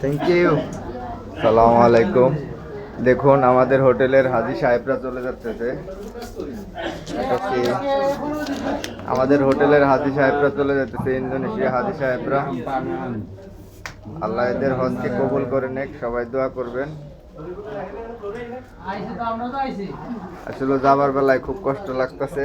Thank you সালাম আলাইকুম দেখুন, আমাদের হোটেলের হাজি সাহেবরা চলে যাচ্ছে। আমাদের হোটেলের হাজি সাহেবরা চলে যাচ্ছে ইন্দোনেশিয়া হাজি সাহেবরা। আল্লাহ এদের হজকে কবুল করে নেক, সবাই দোয়া করবেন। আসলে যাবার বেলায় খুব কষ্ট লাগতেছে।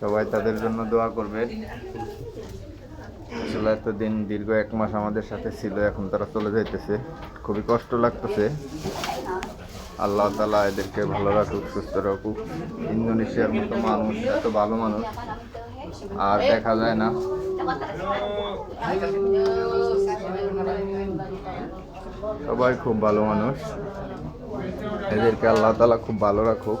সবাই তাদের জন্য দোয়া করবে। আসলে এতদিন দীর্ঘ এক মাস আমাদের সাথে ছিল, এখন তারা চলে যাইতেছে। খুবই কষ্ট লাগতেছে। আল্লাহ তালা এদেরকে ভালো রাখুক, সুস্থ রাখুক। ইন্দোনেশিয়ার মতো মানুষ, এত ভালো মানুষ। আর দেখা যায় না। সবাই খুব ভালো মানুষ। এদেরকে আল্লাহ তালা খুব ভালো রাখুক।